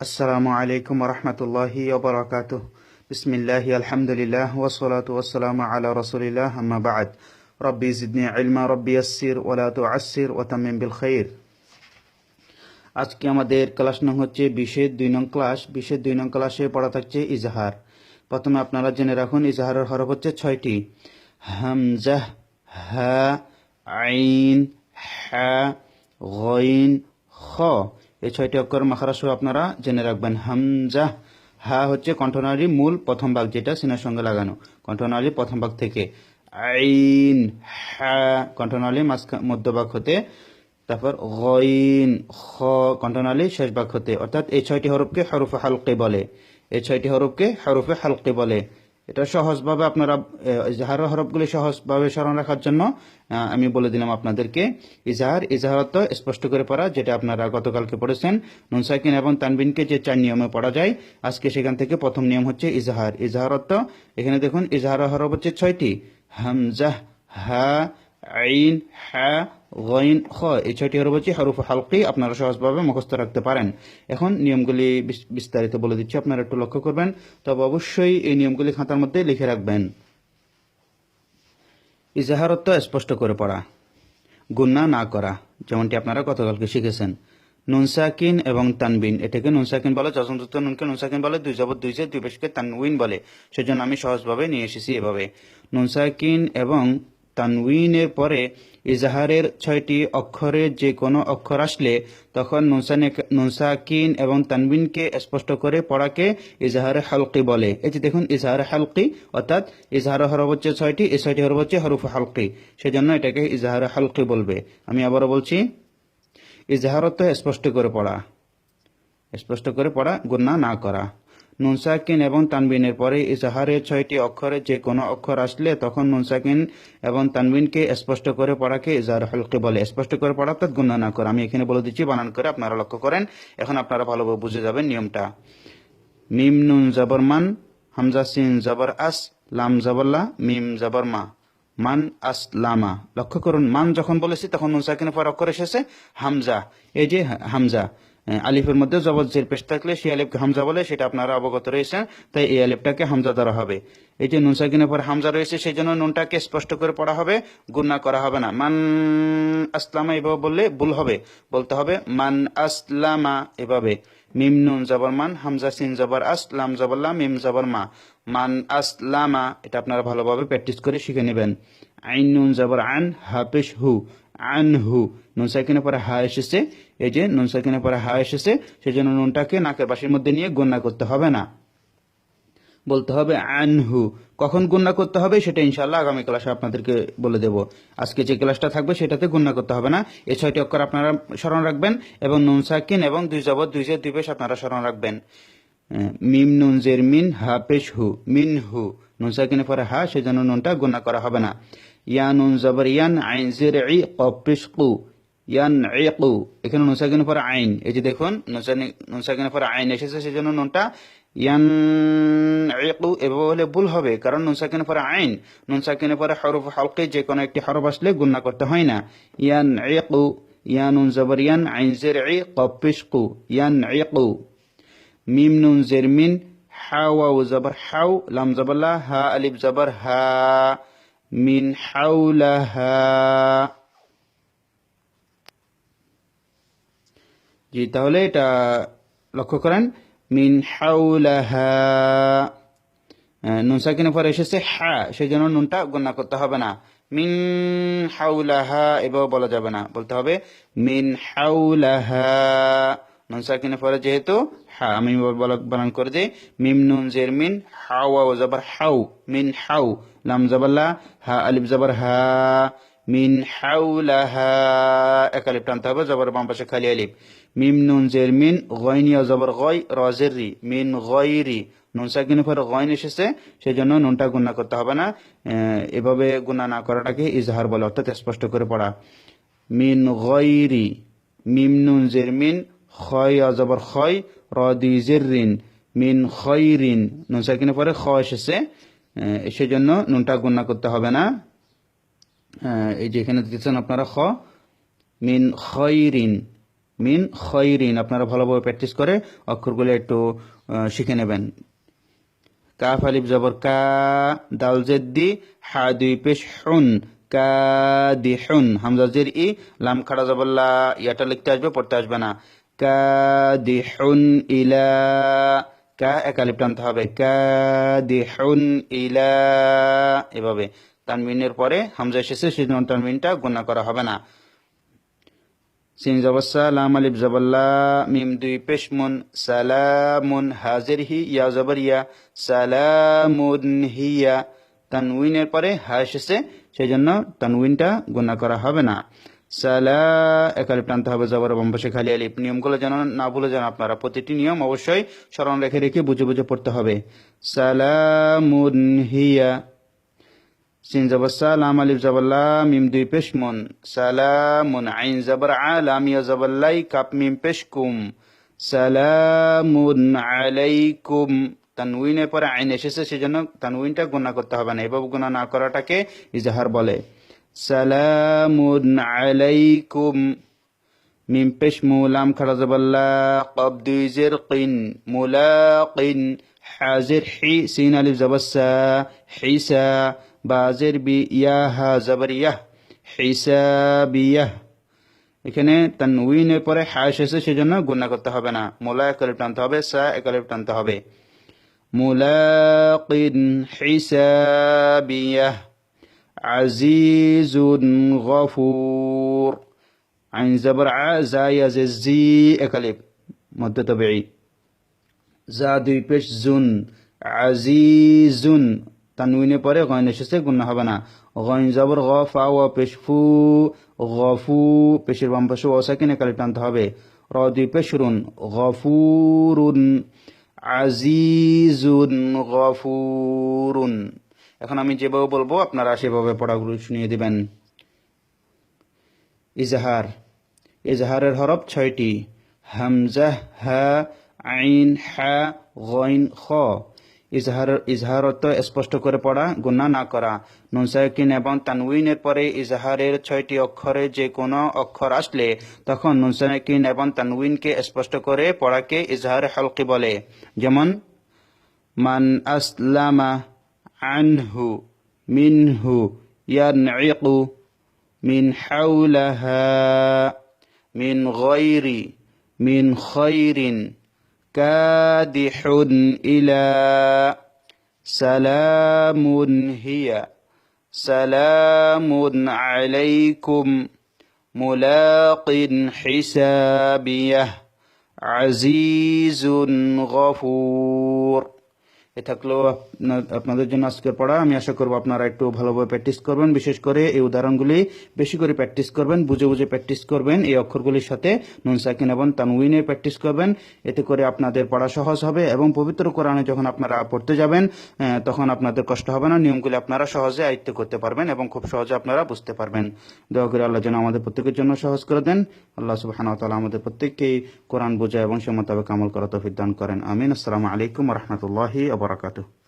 আসসালামু আলাইকুম রহমতুল্লাহি ওবরাকাতুহ বিসমিল্লাহ আলহামদুলিল্লাহ ওসলাত ওসালাম আলা রসুলিল্লাহ আম্মা বাদ রব্বি জিদনি ইলমা রব্বি আসির ওলা তু আসির ও তামিম বিল খৈর আজকে আমাদের ক্লাস নং হচ্ছে বিশের দুই নং ক্লাস। বিশের দুই নং ক্লাসে পড়া থাকছে ইজাহার। প্রথমে আপনারা জেনে রাখুন, ইজাহারের হরফ হচ্ছে ছয়টি। হামজাহ হা, আইন, হা, গইন, খ। এই ছয়টি অক্ষর মাখারাসহ আপনারা জেনে রাখবেন। হামজা, হা হচ্ছে কণ্ঠনালী মূল প্রথম ভাগ যেটা সিনার সঙ্গে লাগানো। কণ্ঠনালী প্রথম ভাগ থেকে আইন, হা, কণ্ঠনালী মাঝখান মধ্যভাগ হতে, তারপর গইন, খ, কণ্ঠনালী শেষ ভাগ হতে। অর্থাৎ এই ছয়টি হরফকে হরফে হালকে বলে। এই ছয়টি হরফকে হরফে হালকে বলে। এটা সহজভাবে আপনারা ইজাহার হরফগুলি সহজভাবে স্মরণ রাখার জন্য আমি বলে দিলাম আপনাদেরকে, ইজাহার ইজাহার অর্থ স্পষ্ট করে পড়া, যেটা আপনারা গতকালকে পড়েছেন নুনসাকিন এবং তানবিনকে যে চার নিয়মে পড়া যায়, আজকে সেখান থেকে প্রথম নিয়ম হচ্ছে ইজাহার ইজাহার অর্থ এখানে দেখুন, ইজাহার হরফ হচ্ছে ছয়টি, হামজাহ, হা, আইন, হা গইন, খ, এই ছয়টি হরফ হচ্ছে হরফ হালকি, আপনারা সহজভাবে মুখস্থ রাখতে পারেন। এখন নিয়মগুলি বিস্তারিত বলে দিচ্ছি, আপনারা একটু লক্ষ্য করবেন। তবে অবশ্যই এই নিয়মগুলি খাতার মধ্যে লিখে রাখবেন। ইজাহারত্ব স্পষ্ট করে পড়া। গুন্না না করা, যেমনটি আপনারা গতকালকে শিখেছেন। নুনসাকিন এবং তানবিন, এটাকে নুনসাকিন বলে যশনযুক্ত নুনকে নুনসাকিন বলে, দুই জবর দুই যে দুই পেশকে তানউইন বলে। সেজন্য আমি সহজভাবে নিয়ে এসেছি এভাবে। নুনসাকিন এবং তানউইনের পরে ইজাহারের ছয়টি অক্ষরের যে কোনো অক্ষর আসলে তখন নুনসাকিন এবং তানবিনকে স্পষ্ট করে পড়াকে ইজাহারে হালকি বলে। এই যে দেখুন, ইজাহারে হালকি, অর্থাৎ ইজাহার হরফ হচ্ছে ছয়টি, এই ছয়টি হরফ হচ্ছে হরফ হালকি। সেজন্য এটাকে ইজাহারে হালকি বলবে। আমি আবারও বলছি ইজাহারত স্পষ্ট করে পড়া, স্পষ্ট করে পড়া গুন্না না করা। নুনসাকিন এবং তানবিনের পরে ইজাহারের ছয়টি অক্ষরে যে কোনো অক্ষর আসলে তখন নুনসাকিন এবং তানবিনকে স্পষ্ট করে পড়াকে ইজাহার হলকে বলে। স্পষ্ট করে পড়া অর্থাৎ গুন্না না করে। আমি এখানে বলে দিচ্ছি, বানান করে আপনারা লক্ষ্য করেন। এখন আপনারা ভালোভাবে বুঝে যাবেন নিয়মটা। মিম, নুন, জবর, মান। হামজা, সিন, জবর, আস, লাম জবরলা মিম, জবর, মা। মান, আস লামা লক্ষ্য করুন, মান যখন বলেছি তখন নুন সাকিনের পর অক্ষর এসেছে হামজা। এই যে হামজা। আলিফের মধ্যে জবর জের পেশ থাকলে সেই আলিফকে হামজা বলে, সেটা আপনারা অবগত রয়েছেন, তাই এই আলিফটাকে হামজা ধরা হবে। এই যে নুন সাকিনের পর হামজা রয়েছে, সেই জন্য নুনটাকে স্পষ্ট করে পড়া হবে গুন্না করা হবে না। মান আসলামা এভাবে বললে ভুল হবে। বলতে হবে, মান আসলামা এভাবে। মিম নুন জবর মান, হামজা সিন জবর আস, লাম জবর লাম, মিম জবর মা। মান আসলামা, এটা আপনারা ভালোভাবে প্র্যাকটিস করে শিখে নেবেন। আইন নুন জবর আন হাফিস হু। আন হু নুন সাকিনের পরে হা এসেছে, এই যে নুন সাকিনের পরে হা এসেছে সেই জন্য নুনটাকে নাকের বাসির মধ্যে নিয়ে গণ্যা করতে হবে না। বলতে হবে আনহু। কখন গুন্না করতে হবে সেটা ইনশাল্লাহ আগামী ক্লাসে আপনাদেরকে বলে দেব। আজকে যে ক্লাসটা থাকবে সেটাতে গুন্না করতে হবে না। এই ছয়টি অক্ষর আপনারা স্মরণ রাখবেন এবং নুন সাকিন এবং দুই জবর, দুই জের, দুই পেশ আপনারা স্মরণ রাখবেন। মিম, নুন, জের, মিন, হা, পেশ, হু, মিন, হু। নুন সাকিনের পরে হা, সেজন্য নুনটা গুন্না করা হবে না। ইয়া নুন জবর ইয়ান আইন জের ই কপিস কু ইয়ান ইকু এখানে নুন সাকিনের পরে আইন। এই যে দেখুন, নুন সাকিন- নুন পরে আইন এসেছে, সেজন্য নুনটা ইয়ান ইকু এভাবে বলে ভুল হবে, কারণ নুন সাকিনের পরে আইন। নুন সাকিনের পরে হরফ হালকে যে কোনো একটি হরফ আসলে গুন্না করতে হয় না। ইয়ান ইকু ইয়ান নুন জবর ইয়ান আইন জের ই কপিস কু ইয়ান ইকু মিম নুন জের মিন হা ওয়াও জবর হাউ লাম জবর হা আলিফ জবর হা মিন হাউলাহা জি, তাহলে এটা লক্ষ্য করেন মিন হাউলাহা নুন সাকিনের পরে এসেছে হা সেই জন্য নুনটা গণ্য করতে হবে না। মিন হাউলাহা এভাবে বলা যাবে না, বলতে হবে মিন হাউলাহা নুন সাকিনের পরে যেহেতু হা, আমি বানান করে দিই। মিম, নুন, জের, মিন হাওয়া ও জবর হাউ মিন হাউ লাম জবরলা হা, আলিফ, জবর, হা, মিন হাউলাহা এক আলিফ টানতে হবে জবর বাম পাশে খালি আলিফ। মিম, নুন, জের, মিন গয়নিয়া জবর, গয় রজের রি। মিন গয়রি নুন সাকিনের পরে গয়ন এসেছে সেই জন্য নুনটা গুণা করতে হবে না। এভাবে গুণা না করাটাকে ইজহার বলে, অর্থাৎ স্পষ্ট করে পড়া। মিন গয়রি মিম, নুন, জের, মিন খয় অজবর খয় রদি জেরিন মিন খয়রিন নুন সাকিনের পরে খ এসেছে সেজন্য নুনটা গুণা করতে হবে না এই যে এখানে দিতেছেন আপনারা খ মিন খয়রিন মিন আপনারা ভালোভাবে প্র্যাকটিস করে অক্ষরগুলো একটু শিখে নেবেন কাফ আলিফ জবর কা দাল জেদ্দি হা দুই পেশ হুন কা দি হুন হামজা জের ই লাম খাড়া জবর ইয়াটা লিখতে আসবে পড়তে আসবে না কা দি হুন ইলা কা এক আলিফ টানতে হবে। কা দি হুন ইলা এভাবে। তানমিনের পরে হামজা এসেছে সেই জন্য তানমিনটা গুণা করা হবে না। সিন জবসা লাম আলিফ জবল্লা মিম দুই পেশমুন সালামুন হাজির হি, ইয়া জবর ইয়া, সালামুন হিয়া। তানউইনের পরে হা এসেছে সেই জন্য তানউইনটা গুণা করা হবে না। সালা একালিপ টানতে হবে জবর বম্বসে খালি আলিফ। নিয়মগুলো যেন না ভুলে যান আপনারা। প্রতিটি নিয়ম অবশ্যই স্মরণ রেখে রেখে বুঝে বুঝে পড়তে হবে। সালামুন হিয়া। সিন জবর সালাম, আলিফ জবল্লা মিম দুই পেশ মুন। সালামুন আইন জবর আলাম ইয়া জবল্লাই কাপ মিম পেশ কুম। সালামুন আলাইকুম। তানউইনের পরে আইন এসেছে, সেজন্য তানউইনটা গুণা করতে হবে না। এভাবে গুণা না করাটাকে ইজাহার বলে। সালামুন আলাইকুম মিম পেশ মুলাম খাড়া জবল্লা কব দুই জের কিন মুলাকিন হাজির হি সিন আলিফ জবসা হিসা বাজের বি ইয়াহা জবর ইয়াহ হিসাবিয়াহ এখানে তানউইনের পরে হা এসেছে সেজন্য গুণা করতে হবে না। মোলা একালিপ টানতে হবে, সা একালিপ টানতে হবে। মুলাকিন হিসাবিয়াহ আজিজুন গফুর আইন জবর আ জা ইয়াজে জি একালিপ মধ্য তবেই জা দুই পেশ জুন আজিজুন তানউইনে পরে গয়ন এসেছে গুণ হবে না গয়ন জবর গ ফা ও পেশ ফু গফু পেশের বাম পাশে অসাকিনে কালি টানতে হবে র দুই পেশ রুন গফুরুন আজিজুন গফুরুন এখন আমি যেভাবে বলব, আপনারা সেভাবে পড়াগুলো শুনিয়ে দেবেন। ইজাহার। ইজাহারের হরফ ছয়টি। হামজাহ হা, আইন, হা, গইন, খ। ইজহার ইজহার অর্থ স্পষ্ট করে পড়া গুণা না করা। নুনসাকিন এবং তানউইনের পরে ইজহারের ছয়টি অক্ষরে যে কোনো অক্ষর আসলে তখন নুনসাকিন এবং তানউইনকে স্পষ্ট করে পড়াকে ইজহার হালকি বলে। যেমন, মান আসলামা عنه منه ينعق من حولها من غير من خير كادح إلى. سلام هي سلام عليكم ملاق حسابيه عزيز غفور. এ থাকল আপনাদের জন্য আজকের পড়া। আমি আশা করব আপনারা একটু ভালোভাবে প্র্যাকটিস করবেন। বিশেষ করে এই উদাহরণগুলি বেশি করে প্র্যাকটিস করবেন, বুঝে বুঝে প্র্যাকটিস করবেন। এই অক্ষরগুলির সাথে নুন, সাকিন এবং তানউইনে প্র্যাকটিস করবেন। এতে করে আপনাদের পড়া সহজ হবে এবং পবিত্র কোরআনে যখন আপনারা পড়তে যাবেন তখন আপনাদের কষ্ট হবে না। নিয়মগুলি আপনারা সহজে আয়ত্ত করতে পারবেন এবং খুব সহজে আপনারা বুঝতে পারবেন। দয়া করে আল্লাহ যেন আমাদের প্রত্যেকের জন্য সহজ করে দেন। আল্লাহ তাআলা আমাদের প্রত্যেককেই কোরআন বোঝা এবং সে মোতাবেক আমল করা তৌফিক দান করেন। আমিন। আসসালামু আলাইকুম রহমতুল্লাহি wabarakatuh.